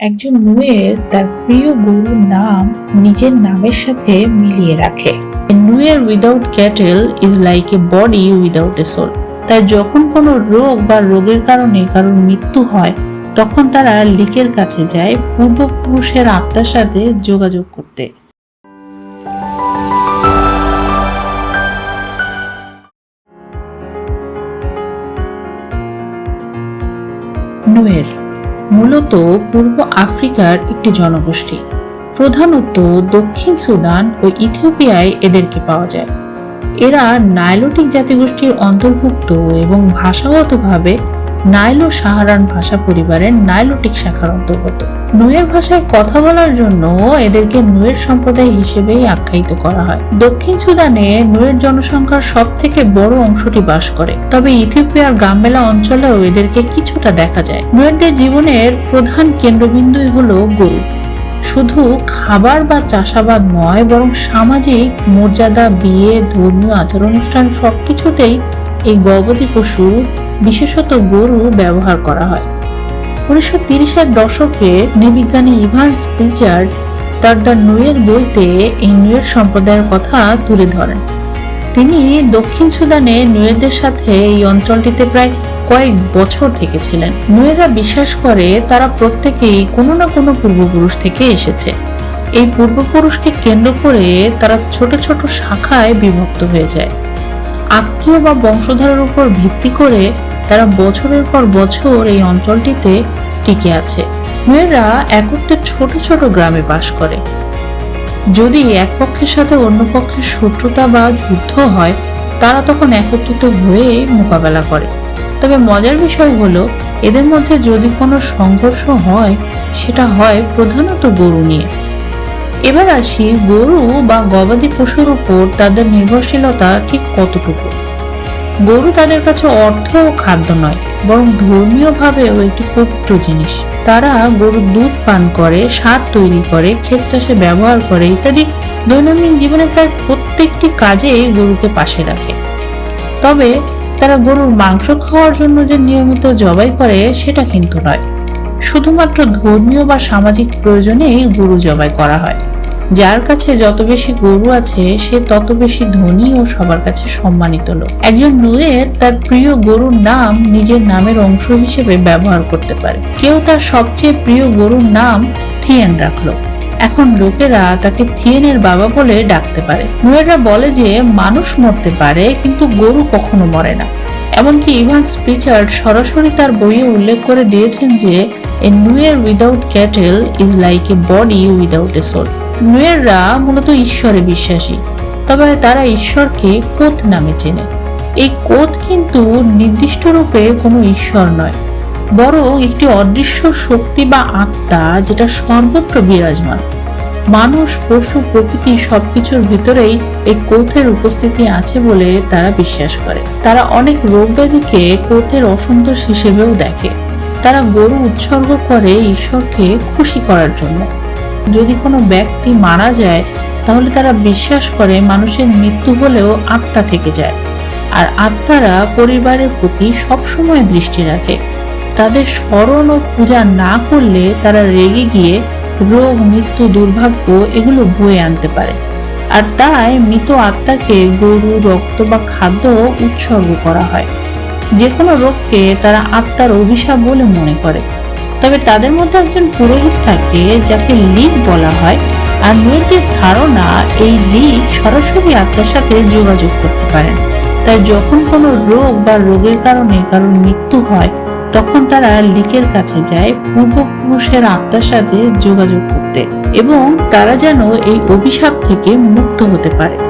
একজন নুয়ের তার প্রিয় গরুর নাম নিজের নামের সাথে মিলিয়ে রাখে। Nuer without cattle is like a body without a soul তাই যখন কোনো রোগ বা রোগের কারণে কারোর মৃত্যু হয়, তখন তারা লিকের কাছে যায় পূর্বপুরুষের আত্মার সাথে যোগাযোগ করতে। নুয়ের মূলত পূর্ব আফ্রিকার একটি জনগোষ্ঠী। প্রধানত দক্ষিণ সুদান ও ইথিওপিয়ায় এদেরকে পাওয়া যায়। এরা নাইলোটিক জাতিগোষ্ঠীর অন্তর্ভুক্ত এবং ভাষাগতভাবে নাইলো সাহারান ভাষা পরিবারের নাইলোটিক শাখার অন্তর্গত। নুয়ের ভাষায় কথা বলার জন্য এদেরকে নুয়ের সম্প্রদায় হিসেবেই আখ্যায়িত করা হয়। দক্ষিণ সুদানে নুয়ের জনসংখ্যার সব থেকে বড় অংশটি বাস করে। তবে ইথিওপিয়ার গাম্বেলা অঞ্চলেও এদেরকে কিছুটা দেখা যায়। নুয়েরদের জীবনের প্রধান কেন্দ্রবিন্দুই হলো গরু। শুধু খাবার বা চাষাবাদ নয়, বরং সামাজিক মর্যাদা, বিয়ে, ধর্মীয় আচার অনুষ্ঠান সবকিছুতেই এই গবাদি পশু বিশেষত গরু ব্যবহার করা হয়। উনিশশো তিরিশের দশকে নৃবিজ্ঞানী ইভান্স প্রিচার্ড তার দ্য নুয়ের বইতে এই নুয়ের সম্প্রদায়ের কথা তুলে ধরেন। তিনি দক্ষিণ সুদানে নুয়েদের সাথে এই অঞ্চলটিতে প্রায় কয়েক বছর থেকেছিলেন। নুয়েরা বিশ্বাস করে তারা প্রত্যেকেই কোনো না কোনো পূর্বপুরুষ থেকে এসেছে। এই পূর্বপুরুষকে কেন্দ্র করে তারা ছোট ছোট শাখায় বিভক্ত হয়ে যায়। আত্মীয় বা বংশধরের উপর ভিত্তি করে তারা বছরের পর বছর এই অঞ্চলটিতে টিকে আছে। মেয়েরা একত্রে ছোট ছোট গ্রামে বাস করে। যদি এক পক্ষের সাথে অন্য পক্ষের শত্রুতা বা যুদ্ধ হয়, তারা তখন একত্রিত হয়ে মোকাবেলা করে। তবে মজার বিষয় হলো, এদের মধ্যে যদি কোনো সংঘর্ষ হয়, সেটা হয় প্রধানত গরু নিয়ে। এবার আসি গরু বা গবাদি পশুর উপর তাদের নির্ভরশীলতা ঠিক কতটুকু? গরু তাদের কাছে অর্থ ও খাদ্য নয়, বরং ধর্মীয়ভাবেও একটি পবিত্র জিনিস। তারা গরুর দুধ পান করে, সার তৈরি করে, ক্ষেত চাষে ব্যবহার করে ইত্যাদি দৈনন্দিন জীবনে প্রায় প্রত্যেকটি কাজে গরুকে পাশে রাখে। তবে তারা গরুর মাংস খাওয়ার জন্য যে নিয়মিত জবাই করে, সেটা কিন্তু নয়। শুধুমাত্র ধর্মীয় বা সামাজিক প্রয়োজনেই গরু জবাই করা হয়। যার কাছে যত বেশি গরু আছে, সে তত বেশি ধনী ও সবার কাছে সম্মানিত লোক। একজন নুয়ের তার প্রিয় গরুর নাম নিজের নামের অংশ হিসেবে ব্যবহার করতে পারে। কেউ তার সবচেয়ে প্রিয় গরুর নাম থিয়েন রাখল। এখন লোকেরা তাকে থিয়েনের বাবা বলে ডাকতে পারে। নুয়েররা বলে যে, মানুষ মরতে পারে, কিন্তু গরু কখনো মরে না। এমনকি ইভান্স প্রিচার্ড সরাসরি তার বইয়ে উল্লেখ করে দিয়েছেন যে, a Nuer without cattle is like a body without a soul. নুয়েররা মূলত ঈশ্বরে বিশ্বাসী, তবে তারা ঈশ্বরকে কোথ নামে চেনে। এই কোথ কিন্তু নির্দিষ্ট রূপে কোনো ঈশ্বর নয়, বরং একটি অদৃশ্য শক্তি বা আত্মা যেটা সর্বত্র বিরাজমান। মানুষ, পশু, প্রকৃতি সবকিছুর ভিতরেই এই কোথের উপস্থিতি আছে বলে তারা বিশ্বাস করে। তারা অনেক রোগ ব্যাধিকে কোথের অসন্তোষ হিসেবেও দেখে। তারা গরু উৎসর্গ করে ঈশ্বরকে খুশি করার জন্য। যদি কোনো ব্যক্তি মারা যায়, তাহলে তারা বিশ্বাস করে মানুষের মৃত্যু হলেও আত্মা থেকে যায়। আর আত্মারা পরিবারের প্রতি সবসময় দৃষ্টি রাখে। তাদের স্মরণ ও পূজা না করলে তারা রেগে গিয়ে রোগ, মৃত্যু, দুর্ভাগ্য এগুলো বয়ে আনতে পারে। আর তাই মৃত আত্মাকে গরু, রক্ত বা খাদ্য উৎসর্গ করা হয়। যে কোনো রোগকে তারা আত্মার অভিশাপ বলে মনে করে। তবে তাদের মধ্যে একজন পুরোহিত থাকে, যাকে লিগ বলা হয়। আর নৈতিক ধারণা, এই লিগ সরাসরি আত্মার সাথে যোগাযোগ করতে পারেন তাই যখন কোনো রোগ বা রোগের কারণে কারোর মৃত্যু হয়, তখন তারা লিকের কাছে যায় পূর্বপুরুষের আত্মার সাথে যোগাযোগ করতে। এবং তারা যেন এই অভিশাপ থেকে মুক্ত হতে পারে।